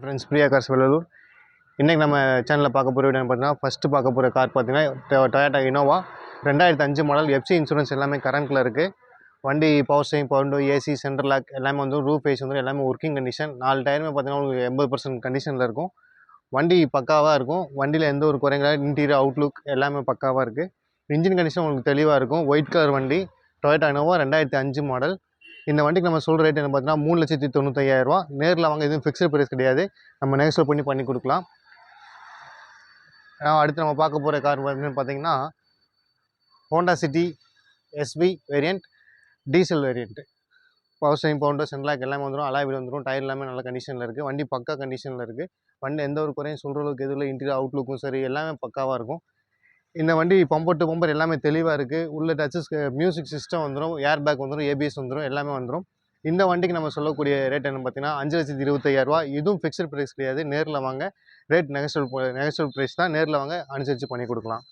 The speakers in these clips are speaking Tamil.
ஃப்ரெண்ட்ஸ் பிரியா கார்ஸ் வெள்ளலூர் இன்றைக்கி நம்ம சேனலில் பார்க்க போகிற வீடியோ பார்த்தீங்கன்னா ஃபஸ்ட்டு பார்க்க போகிற கார் பார்த்தீங்கன்னா டொயாட்டா இனோவா ரெண்டாயிரத்து அஞ்சு மாடல் எஃப்சி இன்சூரன்ஸ் எல்லாமே கரண்ட்டில் இருக்குது வண்டி power steering power AC central lock எல்லாமே வந்து ரூஃப் ஏசி வந்து எல்லாமே ஒர்க்கிங் கண்டிஷன் நாலு டயருமே பார்த்தீங்கன்னா உங்களுக்கு எண்பது பர்சன்ட் கண்டிஷனில் இருக்கும். வண்டி பக்காவாக இருக்கும். வண்டியில் எந்த ஒரு குறைங்களா இன்டீரியர் அவுட்லுக் எல்லாமே பக்காவாக இருக்குது இன்ஜின் கண்டிஷன் உங்களுக்கு தெளிவாக இருக்கும். ஒயிட் கலர் வண்டி டொயோட்டா இனோவா ரெண்டாயிரத்தி அஞ்சு மாடல் இந்த வண்டிக்கு நம்ம சொல்கிற ரேட் என்ன பார்த்தீங்கன்னா மூணு லட்சத்தி தொண்ணூத்தையாயிரரூவா நேரில் வாங்க எதுவும் ஃபிக்ஸ்டு ப்ரைஸ் கிடையாது. நம்ம நெகோசியேட் பண்ணி பண்ணி கொடுக்கலாம். ஆஹ் அடுத்து நம்ம பார்க்க போகிற கார் என்னன்னு பார்த்தீங்கன்னா Honda City SP variant diesel variant power steering founder central lock எல்லாமே வந்துடும் அலாய் வந்துடும் டயர் எல்லாமே நல்ல கண்டிஷனில் இருக்குது வண்டி பக்கா கண்டிஷனில் இருக்குது வண்டி எந்த ஒரு குறையும் சொல்கிற அளவுக்கு எதுவும் இல்லை. இன்டீரியர் அவுட்லுக்கும் சரி எல்லாமே பக்காவாக இருக்கும். இந்த வண்டி பம்பர் டு பம்பர் எல்லாமே தெளிவாக இருக்குது உள்ள டச்சஸ் மியூசிக் சிஸ்டம் வந்துடும் ஏர் பேக் வந்துடும் ஏபிஎஸ் வந்துடும் எல்லாமே வந்துடும் இந்த வண்டிக்கு நம்ம சொல்லக்கூடிய ரேட் என்ன பார்த்தீங்கன்னா அஞ்சு லட்சத்தி இருபத்தையாயிரரூவா இதுவும் ஃபிக்ஸ்டு ப்ரைஸ் கிடையாது. நேரில் வாங்க. ரேட் நெகசல் நெகசல் ப்ரைஸ் தான். நேரில் வாங்க அனுசரித்து பண்ணி கொடுக்கலாம்.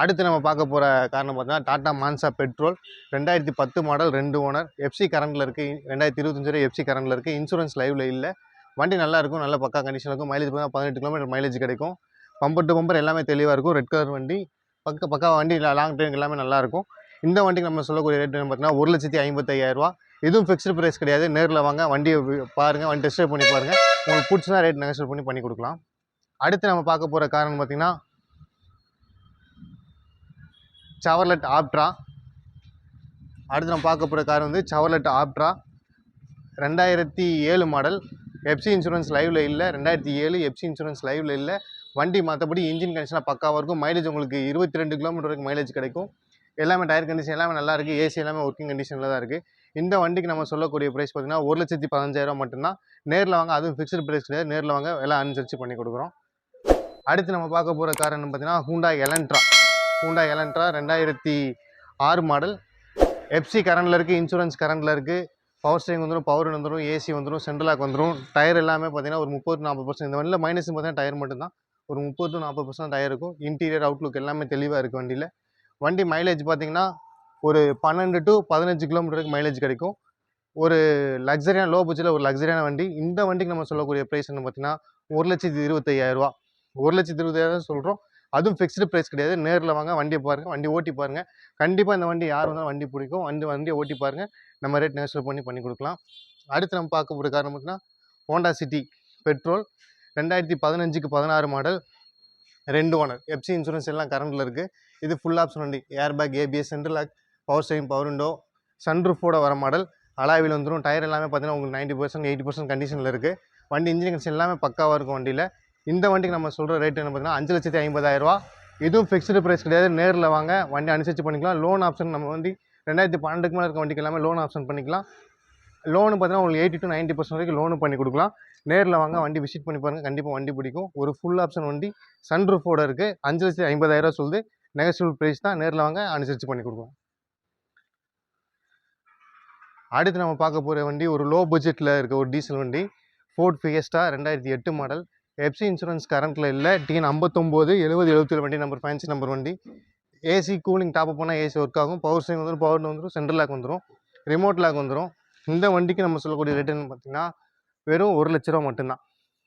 அடுத்து நம்ம பார்க்க போகிற காரணம் பார்த்தீங்கன்னா டாடா மான்சா பெட்ரோல். ரெண்டாயிரத்தி பத்து மாடல் ரெண்டு ஓனர் எஃப்சி கரண்டில் இருக்குது ரெண்டாயிரத்தி இருபத்தஞ்சு எஃப்சி கரண்டில் இருக்குது இன்சூரன்ஸ் லைவில் இல்லை. வண்டி நல்லா இருக்கும் நல்ல பக்கா கண்டிஷன் இருக்கும். மைலேஜ் பார்த்தா பதினெட்டு கிலோமீட்டர் மைலேஜ் கிடைக்கும். பம்பர் டு பம்பர் எல்லாமே தெளிவாக இருக்கும். ரெட் கலர் வண்டி பக்க பக்கா வண்டி லாங் ட்ரைவ் எல்லாமே நல்லாயிருக்கும். இந்த வண்டிக்கு நம்ம சொல்லக்கூடிய ரேட் என்ன பார்த்தீங்கன்னா ஒரு லட்சத்தி ஐம்பத்தையாயிரரூவா இதுவும் ஃபிக்ஸ்டு ப்ரைஸ் கிடையாது. நேரில் வாங்க வண்டியை பாருங்கள் வண்டி டெஸ்ட் பண்ணி பாருங்கள் உங்களுக்கு பிடிச்சினா ரேட் நெகோசியேட் பண்ணி பண்ணி கொடுக்கலாம். அடுத்து நம்ம பார்க்க போகிற காரணம் பார்த்திங்கன்னா சவர்லெட் ஆப்ட்ரா அடுத்து நம்ம பார்க்க போகிற கார் வந்து சவர்லெட் ஆப்ட்ரா ரெண்டாயிரத்தி ஏழு மாடல் எஃப்சி இன்சூரன்ஸ் லைவில் இல்லை. ரெண்டாயிரத்தி ஏழு எஃப்சி இன்சூரன்ஸ் லைவில் இல்லை. வண்டி மற்றபடி இன்ஜின் கண்டிஷனாக பக்காவாக இருக்கும். மைலேஜ் உங்களுக்கு இருபத்தி ரெண்டு கிலோமீட்டர் வரைக்கும் மைலேஜ் கிடைக்கும். எல்லாமே டயர் கண்டிஷன் எல்லாமே நல்லா இருக்குது ஏசி எல்லாமே ஒர்க்கிங் கண்டிஷனில் தான் இருக்குது இந்த வண்டிக்கு நம்ம சொல்லக்கூடிய ப்ரைஸ் பார்த்தீங்கன்னா ஒரு லட்சத்தி பதினஞ்சாயிரம் மட்டும்தான். நேரில் வாங்க அதுவும் ஃபிக்ஸ்டு ப்ரைஸ் கிடையாது. நேரில் வாங்க எல்லாம் அனுசரித்து பண்ணி கொடுக்குறோம். அடுத்து நம்ம பார்க்க போகிற கார் என்ன பார்த்தீங்கன்னா ஹூண்டா எலன்ட்ரா ஹூண்டா எலன்ட்ரா ரெண்டாயிரத்தி ஆறு மாடல் எஃப்சி கரண்டில் இருக்குது இன்சூரன்ஸ் கரண்டில் இருக்குது பவர் ஸ்டேரிங் வந்துடும் பவர் வந்துடும் ஏசி வந்துடும் சென்ட்ரலாக் வந்துடும் டயர் எல்லாமே பார்த்தீங்கன்னா ஒரு முப்பது நாற்பது பர்சன்ட் இந்த வண்டியில் மைனஸ் பார்த்தீங்கன்னா டயர் மட்டும்தான். ஒரு முப்பது டு நாற்பது பர்சன்ட் டயர் இருக்கும். இன்டீரியர் அவுட்லுக் எல்லாமே தெளிவாக இருக்குது வண்டியில். வண்டி மைலேஜ் பார்த்தீங்கன்னா ஒரு பன்னெண்டு டு பதினஞ்சு கிலோமீட்டருக்கு மைலேஜ் கிடைக்கும். ஒரு லக்ஸரியான லோ பட்ஜெட்டில் ஒரு லக்ஸரியான வண்டி. இந்த வண்டிக்கு நம்ம சொல்லக்கூடிய ப்ரைஸ் என்ன பார்த்தீங்கன்னா ஒரு லட்சத்தி இருபத்தையாயிரரூவா ஒரு லட்சத்தி இருபத்தாயிரம் சொல்கிறோம் அதுவும் ஃபிக்ஸ்டு ப்ரைஸ் கிடையாது. நேரில் வாங்க வண்டியை பாருங்கள் வண்டி ஓட்டி பாருங்கள் கண்டிப்பாக இந்த வண்டி யார் வந்தாலும் வண்டி பிடிக்கும். வண்டி வண்டியை ஓட்டி பாருங்கள் நம்ம ரேட் நெகோசியேட் பண்ணி பண்ணி கொடுக்கலாம். அடுத்து நம்ம பார்க்க போகிற காரணம் பார்த்தீங்கன்னா ஹோண்டா சிட்டி பெட்ரோல் ரெண்டாயிரத்தி பதினஞ்சுக்கு பதினாறு மாடல் ரெண்டு ஓனர் எஃப்சி இன்சூரன்ஸ் எல்லாம் கரண்டில் இருக்குது இது ஃபுல் ஆப்ஷன் வண்டி. Air bag ABS central lock power steering power window சன்ரூஃபோட வர மாடல் அலாவில் வந்துடும் டயர் எல்லாமே பார்த்தீங்கன்னா உங்களுக்கு நைன்ட்டி பர்சன்ட் எயிட்டி பர்சன்ட் கண்டிஷனில் இருக்குது வண்டி இன்ஜின் கண்டிஷன் எல்லாமே பக்காவாக இருக்கும் வண்டியில். இந்த வண்டிக்கு நம்ம சொல்கிற ரேட் என்ன பார்த்தீங்கன்னா அஞ்சு லட்சத்தி ஐம்பதாயிரரூவா இதுவும் ஃபிக்ஸ்டு ப்ரைஸ் கிடையாது. நேரில் வாங்க. வண்டி அனுசரித்து பண்ணிக்கலாம். லோன் ஆப்ஷன் நம்ம வண்டி ரெண்டாயிரத்தி பன்னெண்டுக்கு மேலே இருக்க வண்டிக்கு எல்லாமே லோன் ஆப்ஷன் பண்ணிக்கலாம். லோனு பார்த்தீங்கன்னா உங்களுக்கு எயிட்டி டு நைன்ட்டி பர்சன்ட் வரைக்கும் லோனு பண்ணி கொடுக்கலாம். நேரில் வாங்க வண்டி விசிட் பண்ணி பாருங்கள் கண்டிப்பாக வண்டி பிடிக்கும். ஒரு ஃபுல் ஆப்ஷன் வண்டி சன்ரூஃபோட இருக்குது அஞ்சு லட்சத்தி ஐம்பதாயிரம் சொல்லுது. நெகசிபிள் ப்ரைஸ் தான். நேரில் வாங்க அனுசரித்து பண்ணி கொடுக்கலாம். அடுத்து நம்ம பார்க்க போகிற வண்டி ஒரு லோ பட்ஜெட்டில் இருக்க ஒரு டீசல் வண்டி. ஃபோர்ட் ஃபியஸ்டா ரெண்டாயிரத்தி எட்டு மாடல் எப்சி இன்சூரன்ஸ் கரண்ட்டில் இல்லை. டிஎன் ஐம்பத்தொம்போது எழுபது எழுபத்தேழு வண்டி நம்பர் ஃபேன்சி நம்பர் வண்டி. ஏசி கூலிங் டாப்அப் பண்ணால் ஏசி ஒர்க் ஆகும். பவர் ஸ்டேரிங் வந்துடும் பவர் வந்துடும் சென்ட்ரல் லாக் வந்துடும் ரிமோட் லாக் வந்துடும் இந்த வண்டிக்கு நம்ம சொல்லக்கூடிய ரேட்டுன்னு பார்த்தீங்கன்னா வெறும் ஒரு லட்ச ரூபா மட்டும்தான்.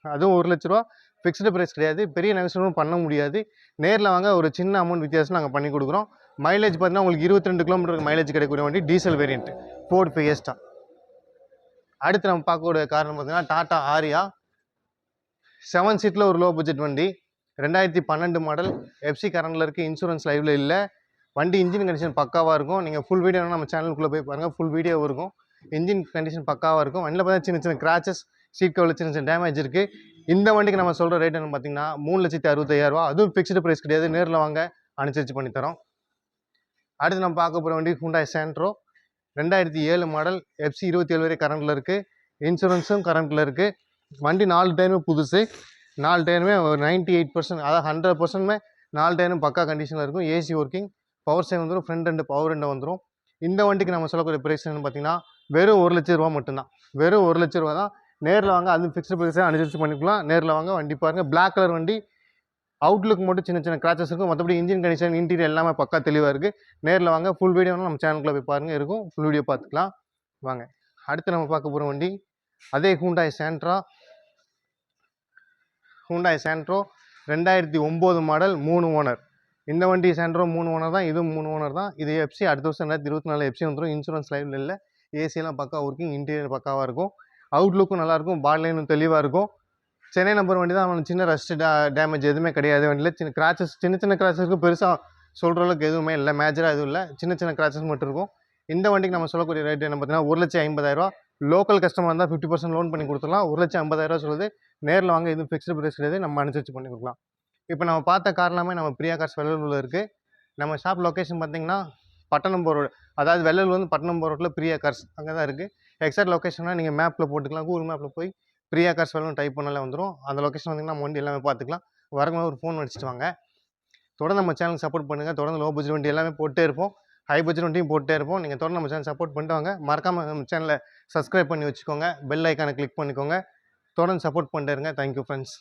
அதுவும் ஒரு லட்ச ரூபா ஃபிக்ஸ்டு ப்ரைஸ் கிடையாது. பெரிய நெகோசியேஷனும் பண்ண முடியாது. நேரில் வாங்க ஒரு சின்ன அமௌண்ட் வித்தியாசம் நாங்கள் பண்ணி கொடுக்குறோம். மைலேஜ் பார்த்தீங்கன்னா உங்களுக்கு இருபத்தி ரெண்டு கிலோமீட்டருக்கு மைலேஜ் கிடைக்கக்கூடிய வண்டி டீசல் வேரியன்ட் ஃபோர்ட் ஃபியஸ்டா அடுத்து நம்ம பார்க்கக்கூடிய காரணம் பார்த்தீங்கன்னா டாட்டா ஆரியா செவன் சீட்டில் ஒரு லோ பட்ஜெட் வண்டி. ரெண்டாயிரத்தி பன்னெண்டு மாடல் எஃப்சி கரண்டில் இருக்குது இன்சூரன்ஸ் லைவில் இல்லை. வண்டி இன்ஜின் கண்டிஷன் பக்காவாக இருக்கும். நீங்கள் ஃபுல் வீடியோ நம்ம சேனலுக்குள்ளே போய் பாருங்கள் ஃபுல் வீடியோ இருக்கும். இன்ஜின் கண்டிஷன் பக்காவாக இருக்கும். வண்டியில் பார்த்தா சின்ன சின்ன கிராச்சஸ் சீட் கவரில் சின்ன சின்ன டேமேஜ் இருக்குது இந்த வண்டிக்கு நம்ம சொல்கிற ரேட் என்ன பார்த்தீங்கன்னா மூணு லட்சத்தி அறுபத்தையாயிரரூவா அதுவும் ஃபிக்ஸ்டு ப்ரைஸ் கிடையாது. நேரில் வாங்க அனுசரித்து பண்ணித்தரோம் அடுத்து நம்ம பார்க்க போகிற வண்டி ஹுண்டாய் சேண்ட்ரோ ரெண்டாயிரத்தி ஏழு மாடல் எஃப்சி இருபத்தி ஏழு வரை கரண்டில் இருக்குது இன்சூரன்ஸும் கரண்ட்டில் இருக்குது வண்டி நாலு டயருமே புதுசு. நாலு டயருமே ஒரு நைன்ட்டி எயிட் பர்சன்ட் அதாவது ஹண்ட்ரட் பர்சன்ட்மே நாலு டயரும் பக்கா கண்டிஷனில் இருக்கும். ஏசி ஒர்க்கிங் பவர் சேவ் வந்துடும் ஃப்ரண்ட் ரெண்டு பவர் ரெண்டு வந்துடும் இந்த வண்டிக்கு நம்ம சொல்லக்கூடிய ப்ரைஸ் பார்த்தீங்கன்னா வெறும் ஒரு லட்ச ரூபா மட்டும்தான். வெறும் ஒரு லட்ச ரூபா தான். நேரில் வாங்க அது ஃபிக்ஸ்டு ப்ரைஸாக அனுசரித்து பண்ணிக்கலாம். நேரில் வாங்க வண்டி பாருங்கள் பிளாக் கலர் வண்டி அவுட்லுக் மட்டும் சின்ன சின்ன கிராச்சஸ் இருக்கும். மற்றபடி இன்ஜின் கண்டிஷன் இன்டீரியர் எல்லாமே பக்கா தெளிவாக இருக்குது நேரில் வாங்க ஃபுல் வீடியோ நம்ம சேனலுக்குள்ள போய் பாருங்கள் இருக்கும். ஃபுல் வீடியோ பார்த்துக்கலாம். வாங்க. அடுத்து நம்ம பார்க்க போகிற வண்டி அதே ஹூண்டாய் சேண்ட்ரா ஹூண்டாய் சேண்ட்ரோ ரெண்டாயிரத்தி ஒம்பது மாடல் மூணு ஓனர் இந்த வண்டி சேண்ட்ரோ மூணு ஓனர் தான் இதுவும் மூணு ஓனர் தான். இது எஃப்சி அடுத்த வருஷம் ரெண்டாயிரத்தி இருபத்தி நாலு எஃப்சி வந்துடும் இன்சூரன்ஸ் லைவில் இல்லை. ஏசியெல்லாம் பக்கா ஒர்க்கிங் இன்டீரியர் பக்காவாக இருக்கும். அவுட்லுக்கும் நல்லாயிருக்கும் பாட்லைனும் தெளிவாக இருக்கும். சென்னை நம்பர் வண்டி தான் அவனுக்கு சின்ன ரஸ்ட் டேமேஜ் எதுவுமே கிடையாது. வண்டியில் சின்ன கிராச்சஸ் சின்ன சின்ன கிராச்சஸ்க்கு பெருசாக சொல்கிற அளவுக்கு எதுவுமே இல்லை. மேஜராக எதுவும் இல்லை. சின்ன சின்ன கிராச்சஸ் மட்டும் இருக்கும். இந்த வண்டிக்கு நம்ம சொல்லக்கூடிய ரேட் என்ன பார்த்தீங்கன்னா ஒரு லட்சம் ஐம்பதாயிரரூவா லோக்கல் கஸ்டமர் இருந்தால் ஃபிஃப்டி பர்சன்ட் லோன் பண்ணி கொடுத்துடலாம். ஒரு லட்சம் ஐம்பதாயிரரூவா சொல்லுது நேரில் வாங்க எதுவும் ஃபிக்ஸ்டு ப்ரைஸ் கிடையாது நம்ம அனுசரிச்சு பண்ணி கொடுக்கலாம். இப்போ நம்ம பார்த்த கார் எல்லாமே நம்ம பிரியா கார்ஸ் வெள்ளலூரில் இருக்குது நம்ம ஷாப் லொக்கேஷன் பார்த்தீங்கன்னா பட்டணம் போரோடு ரோடு அதாவது வெள்ளலூர் வந்து பட்டணம் போகிற ரோட்டில் பிரியா கார்ஸ் அங்கே தான் இருக்குது எக்ஸாக்ட் லொக்கேஷனாக நீங்கள் மேப்பில் போட்டுக்கலாம் கூகுள் மேப்பில் போய் பிரியா கார்ஸ் வெள்ளம் டைப் பண்ணாலே வந்துடும் அந்த லொக்கேஷன் வந்தீங்கன்னா நம்ம வண்டி எல்லாமே பார்த்துக்கலாம். வரவங்க ஒரு ஃபோன் அடிச்சிட்டு வாங்க. தொடர்ந்து நம்ம சேனலுக்கு சப்போர்ட் பண்ணுங்கள் தொடர்ந்து லோ பட்ஜெட் வண்டி எல்லாமே போட்டே இருப்போம். ஹை பட்ஜெட் வண்டியும் போட்டே இருப்போம். நீங்கள் தொடர்ந்து நம்ம சேனல் சப்போர்ட் பண்ணிட்டு வாங்க. மறக்காமல் நம்ம சேனலை சப்ஸ்கிரைப் பண்ணி வச்சுக்கோங்க. பெல் ஐக்கானை கிளிக் பண்ணிக்கோங்க. தொடர்ந்து சப்போர்ட் பண்ணிட்டு இருங்க. Thank you friends